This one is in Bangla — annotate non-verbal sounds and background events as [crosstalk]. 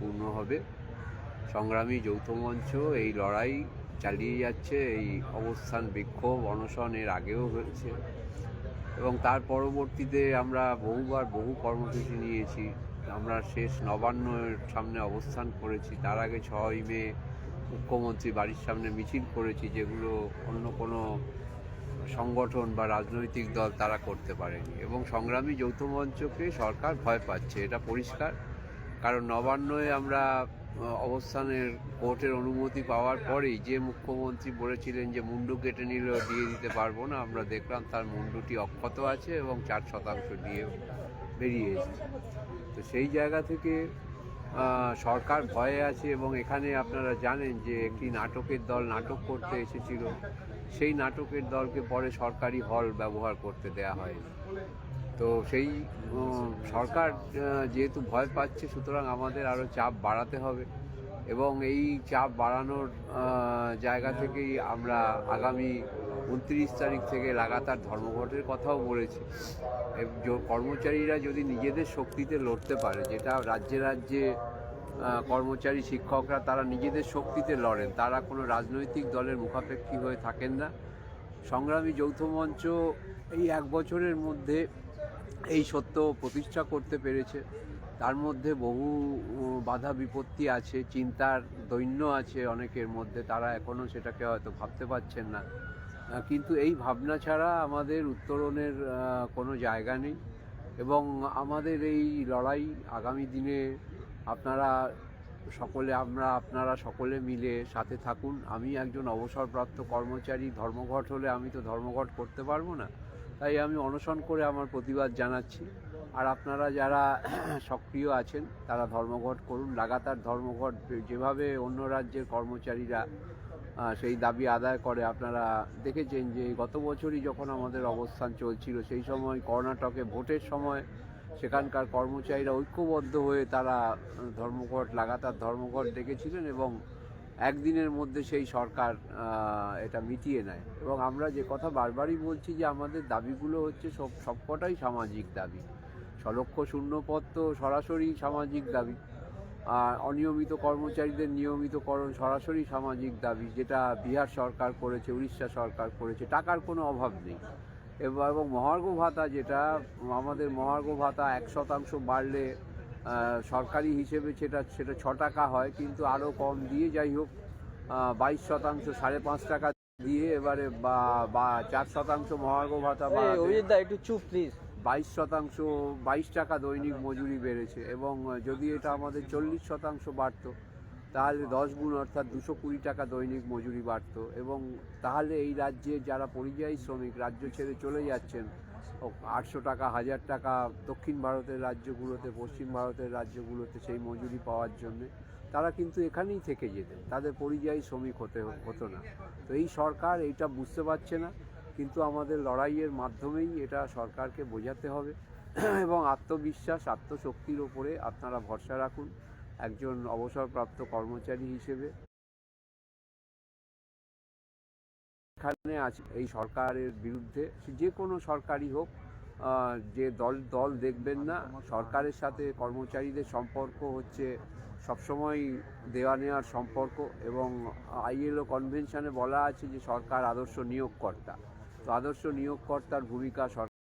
পূর্ণ হবে। সংগ্রামী যৌথ মঞ্চ এই লড়াই চালিয়ে যাচ্ছে, এই অবস্থান বিক্ষোভ, অনশন এর আগেও হয়েছে। এবং তার পরবর্তীতে আমরা বহুবার বহু কর্মসূচি নিয়েছি। আমরা শেষ নবান্নের সামনে অবস্থান করেছি। তার আগে ছয় মে মুখ্যমন্ত্রী বাড়ির সামনে মিছিল করেছি, যেগুলো অন্য কোনো সংগঠন বা রাজনৈতিক দল তারা করতে পারেনি। এবং সংগ্রামী যৌথ মঞ্চকে সরকার ভয় পাচ্ছে। এটা পরিষ্কার। কারণ নবান্নয় আমরা অবস্থানের কোর্টের অনুমতি পাওয়ার পরেই যে মুখ্যমন্ত্রী বলেছিলেন যে মুন্ডু কেটে নিলেও দিয়ে দিতে পারব না, আমরা দেখলাম তার মুন্ডুটি অক্ষত আছে এবং চার শতাংশ দিয়ে বেরিয়ে এসেছে। তো সেই জায়গা থেকে সরকার ভয়ে আছে এবং এখানে আপনারা জানেন যে একটি নাটকের দল নাটক করতে এসেছিল। সেই নাটকের দলকে পরে সরকারি হল ব্যবহার করতে দেয়া হয়। তো সেই সরকার যেহেতু ভয় পাচ্ছে, সুতরাং আমাদের আরও চাপ বাড়াতে হবে। এবং এই চাপ বাড়ানোর জায়গা থেকেই আমরা আগামী উনত্রিশ তারিখ থেকে লাগাতার ধর্মঘটের কথাও বলেছি। কর্মচারীরা যদি নিজেদের শক্তিতে লড়তে পারে, যেটা রাজ্যে রাজ্যে কর্মচারী, শিক্ষকরা, তারা নিজেদের শক্তিতে লড়েন, তারা কোনো রাজনৈতিক দলের মুখাপেক্ষী হয়ে থাকেন না। সংগ্রামী যৌথ মঞ্চ এই এক বছরের মধ্যে এই সত্য প্রতিষ্ঠা করতে পেরেছে। তার মধ্যে বহু বাধা বিপত্তি আছে, চিন্তার দৈন্য আছে অনেকের মধ্যে, তারা এখনও সেটাকে হয়তো ভাবতে পারছেন না। কিন্তু এই ভাবনা ছাড়া আমাদের উত্তরণের কোনো জায়গা নেই এবং আমাদের এই লড়াই আগামী দিনে আপনারা সকলে, আমরা, আপনারা সকলে মিলে সাথে থাকুন। আমি একজন অবসরপ্রাপ্ত কর্মচারী, ধর্মঘট হলে আমি তো ধর্মঘট করতে পারব না। তাই আমি অনশন করে আমার প্রতিবাদ জানাচ্ছি। আর আপনারা যারা [clears throat] সক্রিয় আছেন, তারা ধর্মঘট করুন। লাগাতার ধর্মঘট, যেভাবে অন্য রাজ্যের কর্মচারীরা সেই দাবি আদায় করে, আপনারা দেখেছেন যে গত বছরই যখন আমাদের অবস্থান চলছিল, সেই সময় কর্ণাটকে ভোটের সময় সেখানকার কর্মচারীরা ঐক্যবদ্ধ হয়ে তারা ধর্মঘট, লাগাতার ধর্মঘট ডেকেছিলেন এবং একদিনের মধ্যে সেই সরকার এটা মিটিয়ে নেয়। এবং আমরা যে কথা বারবারই বলছি যে আমাদের দাবিগুলো হচ্ছে সব, সবকটাই সামাজিক দাবি। সলক্ষ শূন্যপদ তো সরাসরি সামাজিক দাবি। আর অনিয়মিত কর্মচারীদের নিয়মিতকরণ সরাসরি সামাজিক দাবি, যেটা বিহার সরকার করেছে, উড়িষ্যা সরকার করেছে, টাকার কোনো অভাব নেই। এবং মহার্ঘ ভাতা যেটা, আমাদের মহার্ঘ ভাতা এক শতাংশ বাড়লে সরকারি হিসেবে সেটা সেটা ছ টাকা হয় কিন্তু আরও কম দিয়ে যাই হোক বাইশ শতাংশ সাড়ে পাঁচ টাকা দিয়ে এবারে বা বা চার শতাংশ মহার্ঘ ভাতা বাড়াতে একটু চুপ প্লিজ বাইশ শতাংশ বাইশ টাকা দৈনিক মজুরি বেড়েছে এবং যদি এটা আমাদের চল্লিশ শতাংশ বাড়তো তাহলে দশ গুণ অর্থাৎ দুশো কুড়ি টাকা দৈনিক মজুরি বাড়তো এবং তাহলে এই রাজ্যে যারা পরিযায়ী শ্রমিক রাজ্য ছেড়ে চলে যাচ্ছেন আটশো টাকা, হাজার টাকা দক্ষিণ ভারতের রাজ্যগুলোতে, পশ্চিম ভারতের রাজ্যগুলোতে সেই মজুরি পাওয়ার জন্যে তারা কিন্তু এখানেই থেকে যেতেন। তাদের পরিযায়ী শ্রমিক হতে হতো না। তো এই সরকার এইটা বুঝতে পারছে না, কিন্তু আমাদের লড়াইয়ের মাধ্যমেই এটা সরকারকে বোঝাতে হবে। এবং আত্মবিশ্বাস, আত্মশক্তির ওপরে আপনারা ভরসা রাখুন। একজন অবসরপ্রাপ্ত কর্মচারী হিসেবে এখানে আছে এই সরকারের বিরুদ্ধে, যে কোনো সরকারই হোক যে দল দল দেখবেন না, সরকারের সাথে কর্মচারীদের সম্পর্ক হচ্ছে সবসময় দেওয়া নেওয়ার সম্পর্ক এবং আইএলও কনভেনশনে বলা আছে যে সরকার আদর্শ নিয়োগকর্তা। তো আদর্শ নিয়োগকর্তার ভূমিকা সরকার